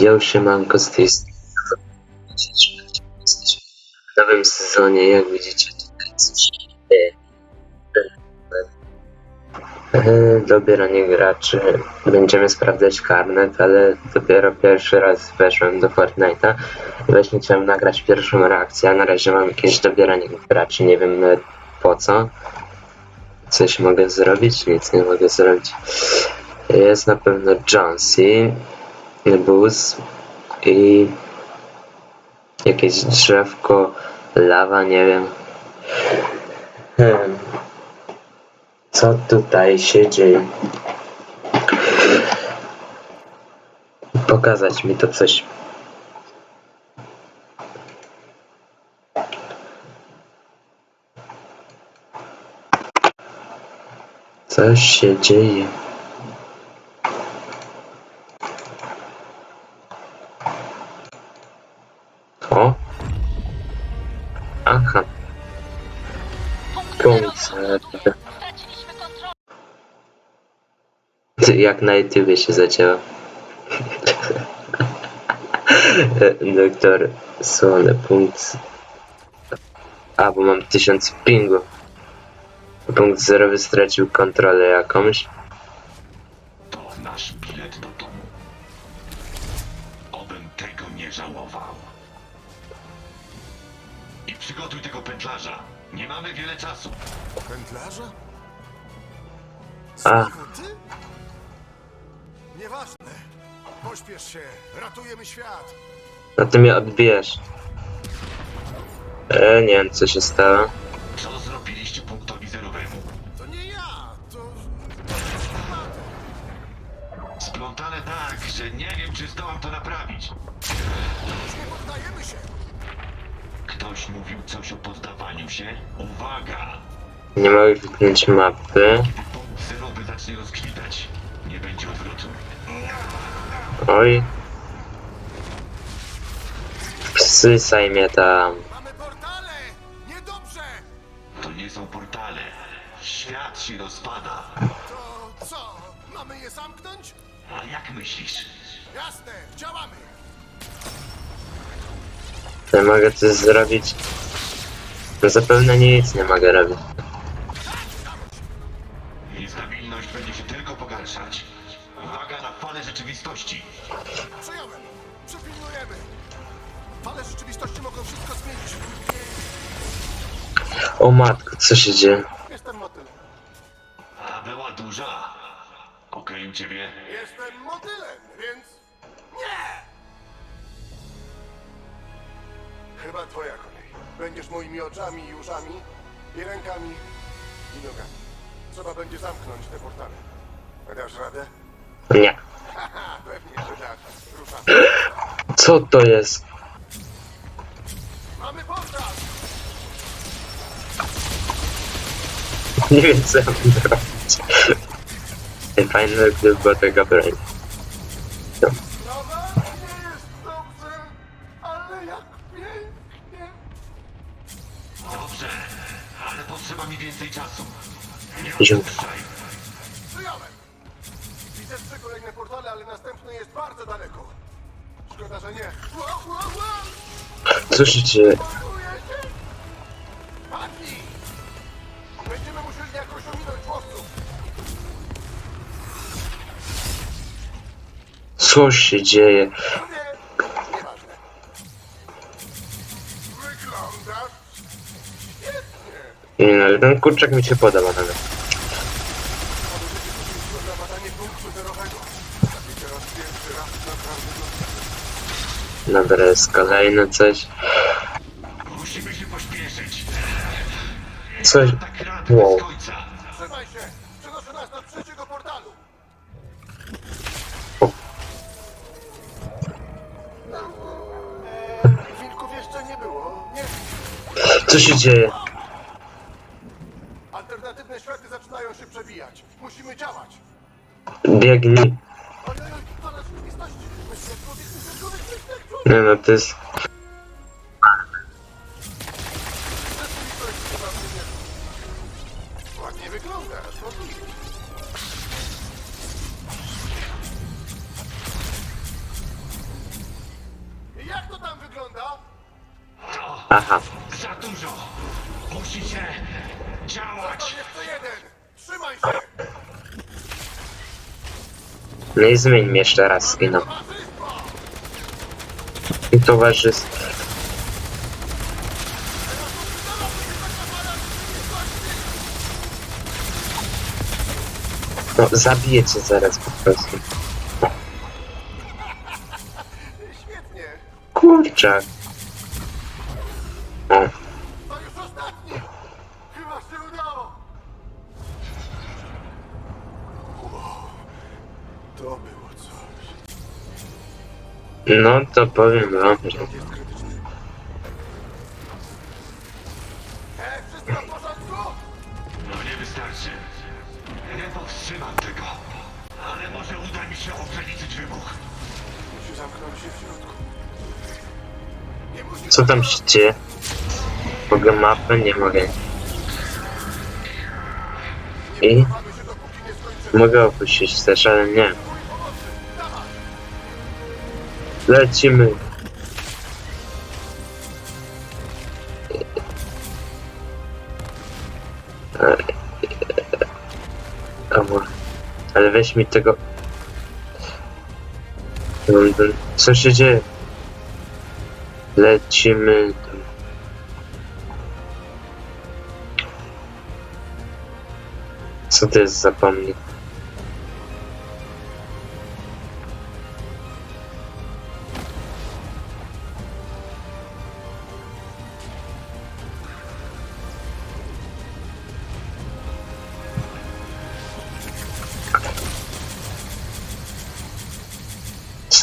Yo, siemanko, z tej strony. Jesteśmy w nowym sezonie, jak widzicie tutaj coś e, e, dobieranie graczy. Będziemy sprawdzać karnet, ale dopiero pierwszy raz weszłem do Fortnite'a i właśnie chciałem nagrać pierwszą reakcję, a na razie mam jakieś dobieranie graczy, nie wiem nawet po co. Coś mogę zrobić? Nic nie mogę zrobić. Jest na pewno Jonesy, Bus i jakieś drzewko, lawa, nie wiem. Hmm. Co tutaj się dzieje? Pokazać mi to coś. Coś się dzieje. Jak na YouTubie się zaczęło. Doktor Słony punkt. A, bo mam 1000 pingu. Punkt zerowy stracił kontrolę jakąś. To nasz bilet do domu. Obym tego nie żałował. I przygotuj tego pętlarza. Nie mamy wiele czasu. Pętlarza? A. Znowu ty? Nieważne. Pośpiesz się. Ratujemy świat. No ty mnie odbijesz. E, nie wiem co się stało. Co zrobiliście punktowi zerowemu? To nie ja. To... Splątane tak, że nie wiem, czy zdołam to naprawić. Już nie poddajemy się. Ktoś mówił coś o poddawaniu się? Uwaga! Nie mogę kliknąć mapy. Punkt zerowy zacznie rozkwitać, nie będzie odwrotu. Oj. Wsysaj mnie tam. Mamy portale. Niedobrze. To nie są portale. Świat się rozpada. To co? Mamy je zamknąć? A jak myślisz? Jasne. Działamy. Ja mogę coś zrobić. No zapewne nic nie mogę robić. O matko, co się dzieje? Jestem motylem. A była duża. Okej u ciebie? Jestem motylem, więc... Nie! Chyba twoja kolej. Będziesz moimi oczami i uszami, i rękami, i nogami. Trzeba będzie zamknąć te portale. Dasz radę? Nie. Haha, pewnie, że dasz. Ruszamy. Co to jest? Nie wiem co mam zrobić. Ej, Fajne gdyby była taka broń. No. Sprawa nie jest dobrze, ale jak pięknie. Dobrze, ale potrzeba mi więcej czasu. Nie. Przyjąłem. Widzę trzy kolejne portale, ale następny jest bardzo daleko. Szkoda, że nie. Ła, Co się dzieje? Nie no, ale ten kurczak mi się podoba nawet. Podejrzycie na badanie punktu zerowego. Taki teraz pierwszy raz naprawdę go Dobra, jest kolejne coś. Musimy się pośpieszyć. Coś... Tak Wow. Trzymaj się! Przenoszę nas do trzeciego portalu! Co się dzieje? Alternatywne światy zaczynają się. Musimy działać. Biegnij. Nie no, to jest... Aha, Za dużo! Musicie działać! Trzymaj się! no i zmień mi jeszcze raz skina. I towarzystwo. No, zabiję cię zaraz po prostu. Świetnie! Kurczak. To było coś. no to powiem wam, że Jest krytyczny. E, wszystko w porządku? No nie wystarczy. Nie powstrzymam tego. Ale może uda mi się ograniczyć wybuch. Musi zamknąć się w środku. Nie musi... co tam się dzieje? Mogę mapę? Nie mogę. I Mamy się dopóki nie skończymy. mogę opuścić też, ale nie. Lecimy. Ała. Ale weź mi tego. Co się dzieje? Lecimy. Co to jest za pomnik?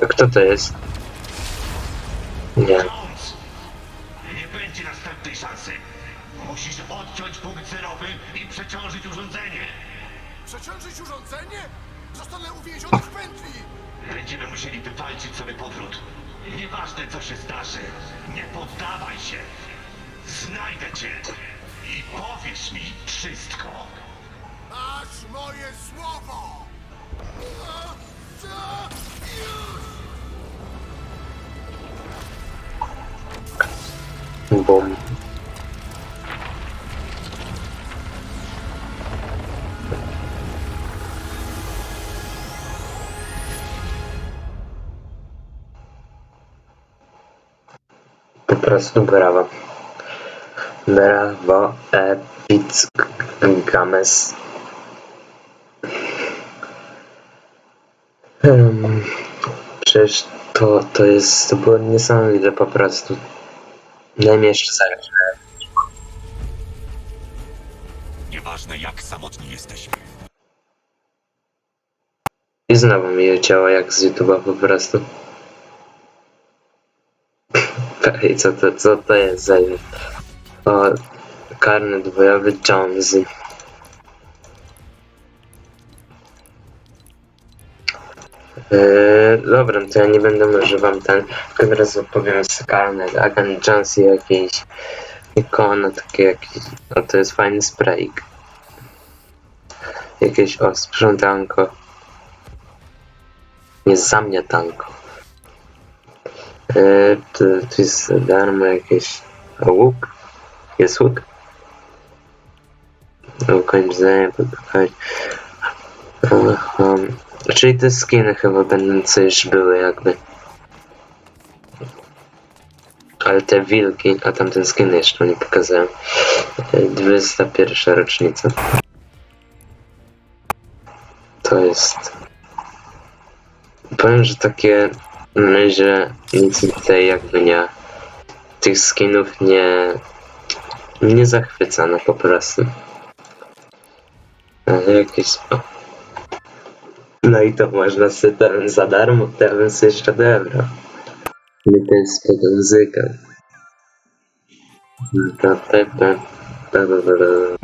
Co- Kto to jest? Nie. Nie będzie następnej szansy. Musisz odciąć punkt zerowy i przeciążyć urządzenie. Przeciążyć urządzenie? Zostanę uwięziony w pętli! Będziemy musieli wywalczyć sobie powrót. Nieważne co się zdarzy, nie poddawaj się. Znajdę cię i powiesz mi wszystko. Aż moje słowo! A, ta, już! Bum. Po prostu brawo. Brawo, epic games. Um, przecież to, to jest, to było niesamowite po prostu. Jeszcze zagrać. Nieważne jak samotni jesteśmy. I znowu mi leciało jak z YouTube'a po prostu. I co to, co to jest za... O, karny dwojowy Jonesy. Eee, dobra, to ja nie będę może wam ten, tylko teraz opowiem karny, Agent Jonesy jakiś ikona, takie jakieś, o to jest fajny sprayik. Jakieś, o, sprzątanko. Nie za mnie tanko. Eee, to, to jest darmo jakieś, a łuk? Jest łuk? Ukończenie, podpowiedź. Um, czyli te skiny chyba będące już były jakby. Ale te wilki, a tamten skin jeszcze nie pokazałem. E, 201 rocznica. To jest... Powiem, że takie na razie nic tutaj jakby nie... Tych skinów nie... Nie zachwyca, no po prostu. Ale jakieś... O. No i to można sobie ten za darmo, bym sobie jeszcze odebrał. Nie to jest pod muzykę. Ta, ta, ta, ta, ta,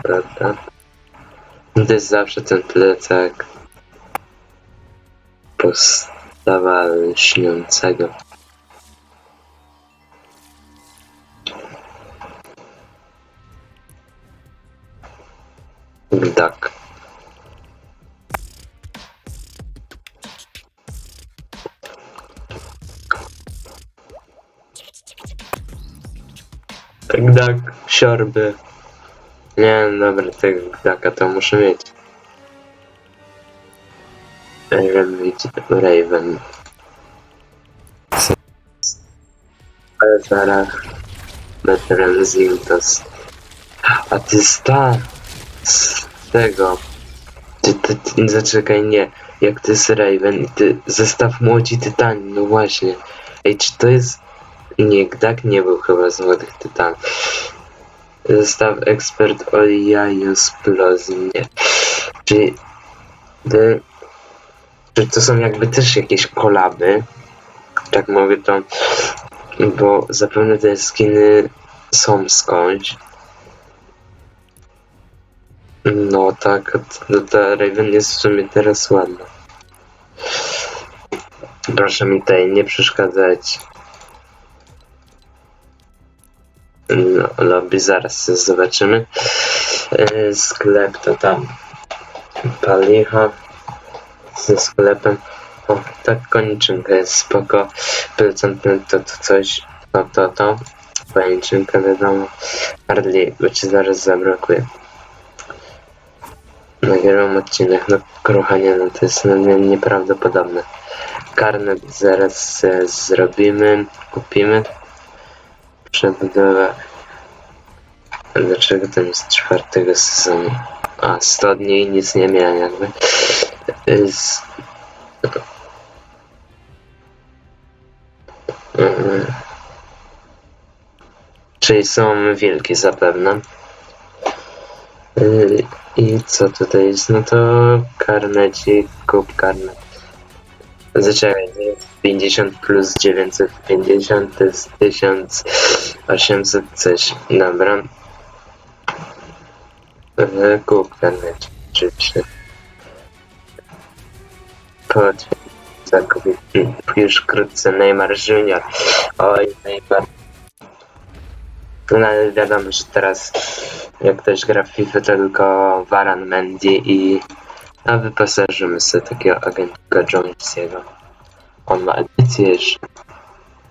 ta, ta, ta. No To jest zawsze ten plecak postawa lśniącego. Tak. Gdak, siorby. Nie, no dobra, tego Gdaka to muszę mieć. Raven, Raven. Ale zaraz. Veteran Zintos. A ty z ta... z tego... Ty, ty, ty, zaczekaj, nie. Jak to jest Raven i ty zestaw młodzi Tytani, no właśnie. Ej, czy to jest... Nie, Gdak nie był chyba z młodych Tytanów. Zestaw ekspert Oliajus Plus, nie. Czyli... Ty, czy to są jakby też jakieś kolaby? Tak mówię to... Bo zapewne te skiny są skądś. No tak, no ta Raven jest w sumie teraz ładna. Proszę mi tutaj nie przeszkadzać. Lobby zaraz zobaczymy. E, Sklep to tam palicha ze sklepem. O, tak koniczynka jest spoko. Procent to, to coś, to to to. Koniczynka wiadomo. Hardly, bo ci zaraz zabrakuje. Nagrywam odcinek, no kochanie, no to jest no, nie, nieprawdopodobne. Karnet zaraz e, zrobimy, kupimy. Przebudowa. Dlaczego to jest czwartego sezonu? A, 100 dni nic nie miałem jakby. Z... Mm. Czyli są wielkie zapewne. Yy, I co tutaj jest? No to karnecik, kup karnet. Zaczekaj, 50 plus 950 to jest 1800 coś. Dobra. Kup karnecik, oczywiście. Chodź. Zakupić już wkrótce Neymar Junior. Oj, Neymar. No ale wiadomo, że teraz jak ktoś gra w FIFA to tylko Varan Mendy i a wyposażymy sobie takiego agentka Jonesiego. On ma edycję jeszcze.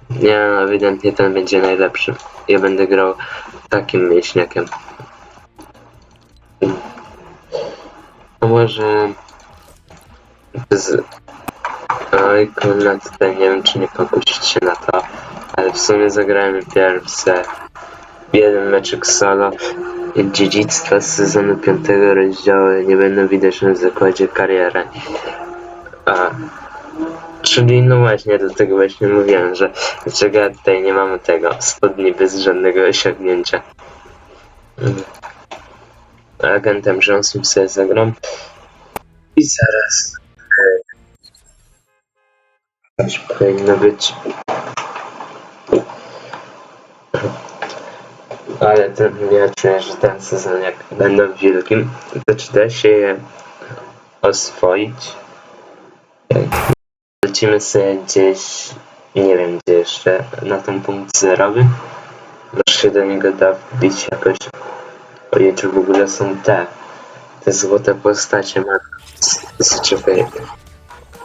Nie no, ewidentnie ten będzie najlepszy. Ja będę grał takim mięśniakiem. No może... Z... Oj kurna, tutaj nie wiem czy nie pokusić się na to, ale w sumie zagrałem pierwsze jeden meczek solo dziedzictwa z sezonu 5 rozdziału nie będą widoczne w zakładzie kariery. A, czyli no właśnie, do tego właśnie mówiłem, że dlaczego ja tutaj nie mamy tego 100 dni bez żadnego osiągnięcia. Agentem Johnson sobie zagram. I zaraz. Aż powinno być. Ale ten, ja czuję, że ten sezon jak będą wielkim, to czy da się je oswoić? Lecimy sobie gdzieś, nie wiem gdzie jeszcze, na ten punkt zerowy. Może się do niego da wbić jakoś. Ojej, czy w ogóle są te, te złote postacie, ma... Zaczekaj.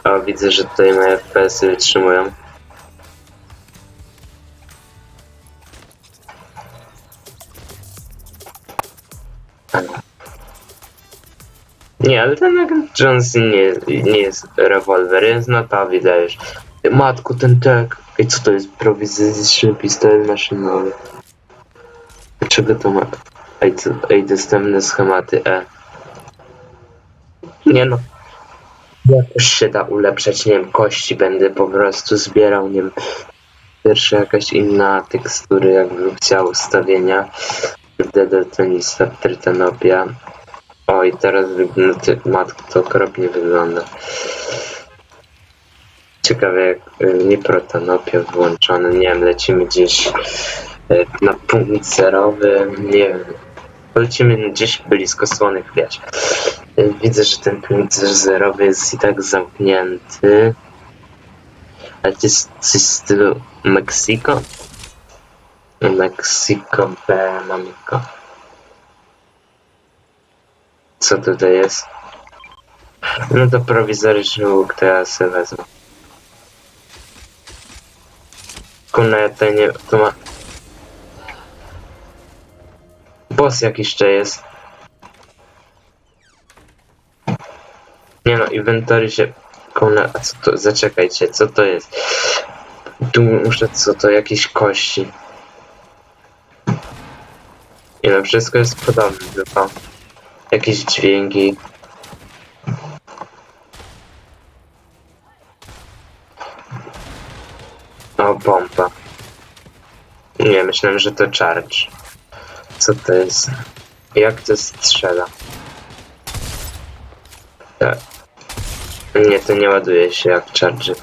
O, widzę, że tutaj moje FPS-y wytrzymują. Nie, ale ten Johnson nie, nie jest rewolwer, jest na to widać. Matku, ten tek. I co to jest? Prowizoryczny pistolet maszynowy. Dlaczego to ma? Ej, co, ej dostępne schematy E. Nie no. Jakoś się da ulepszać, nie wiem, kości będę po prostu zbierał, nie wiem. Pierwsza jakaś inna tekstury, jakbym chciał ustawienia. Dedeltonista, Trytanopia. Oj, teraz wygląda, ty- matko, to okropnie wygląda. Ciekawe jak y, nie protanopia włączone, nie wiem, lecimy gdzieś y, na punkt zerowy, nie wiem. Lecimy gdzieś blisko słonych wiesz. Y, Widzę, że ten punkt zerowy jest i tak zamknięty. Ale to jest coś w stylu Mexico? Mexico Benamico. Co tutaj jest? No to prowizoryczny łuk, ja sobie wezmę. Kurna, ja tutaj nie... To ma... Boss jakiś jeszcze jest. Nie no, inwentory się... Kona, a co to? Zaczekajcie, co to jest? Tu muszę, co to? Jakieś kości. No, wszystko jest podobne, tylko... Jakieś dźwięki. O, pompa. Nie, myślałem, że to charge. Co to jest? Jak to strzela? Tak. Nie, to nie ładuje się jak charge.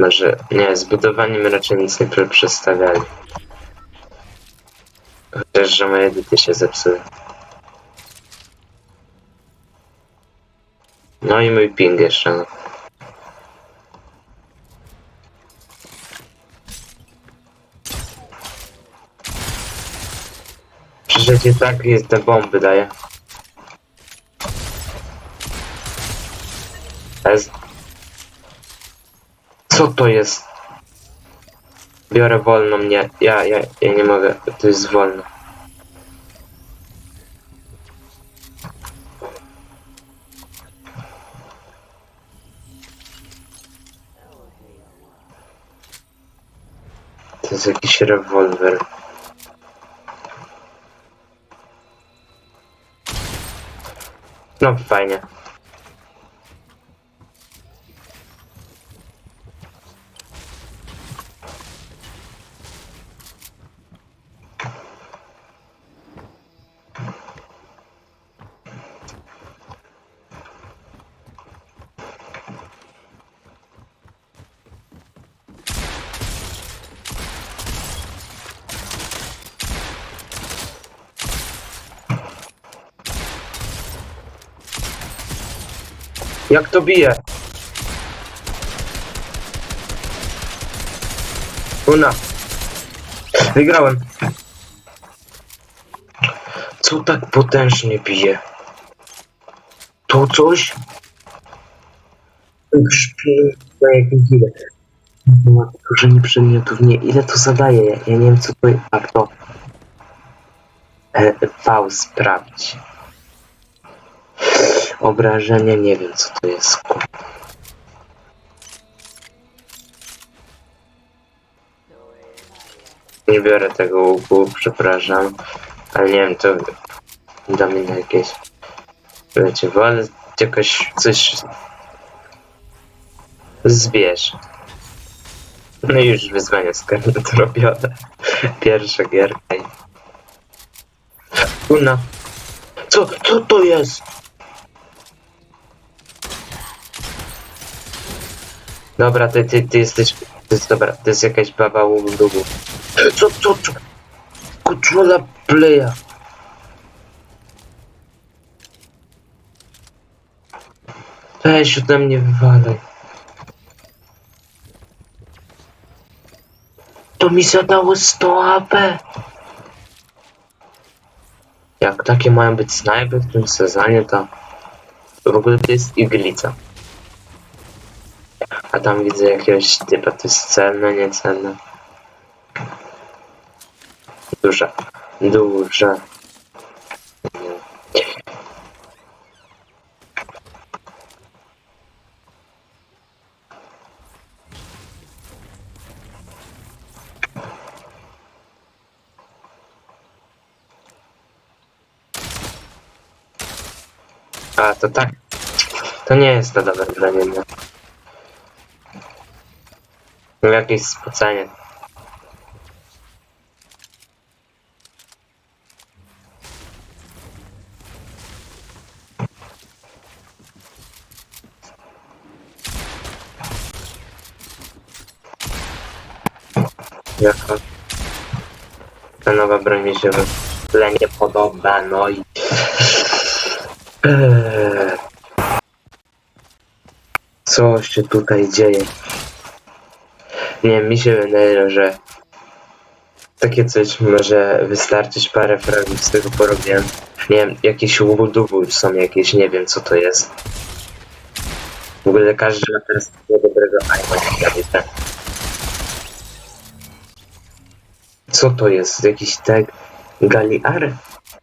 Może, nie, z budowaniem raczej nic nie przestawiali. Chociaż, że moje edyty się zepsuły. No i mój ping jeszcze, no. Przecież tak jest te bomby daje. Co to jest? Biorę wolno mnie. Ja, ja, ja nie mogę. To jest wolno. To jest jakiś rewolwer. No fajnie. Jak to bije? Una. Wygrałem. Co tak potężnie bije? To coś? Brzmi na jakimś ile. Dużo przedmiotów. Nie, ile to zadaje? Ja, ja nie wiem co to jest. A to. E, V sprawdź. Obrażenie, nie wiem co to jest. Nie biorę tego łuku, przepraszam. Ale nie wiem, to da mi na jakieś... Wiecie, wolę jakoś coś... Zbierz. No i już wyzwanie z karnetu robione. Pierwsza gierka i... Una. Co, co to jest? Dobra, ty, ty, ty jesteś... To jest dobra, to jest jakaś baba łudugu. Co, co, co? Kuczula playa. Weź ode mnie wywalaj. To mi zadało 100 AP. Jak takie mają być snajpy w tym sezonie, to w ogóle to jest iglica. A tam widzę jakiegoś typa, to jest celne, niecelne. Duża. Duża. A, to tak. To nie jest to dobre bronienie. No jakieś spocenie. Jaka ta nowa broń mi się w nie podoba, no i... Eee. Co się tutaj dzieje? Nie, mi się wydaje, że takie coś może wystarczyć parę fragmentów z tego porobiłem. Nie wiem, jakieś łuduwu są jakieś, nie wiem co to jest. W ogóle każdy ma teraz dobrego iPhone'a. Co to jest? Jakiś tag? Galiar?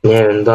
Nie wiem, do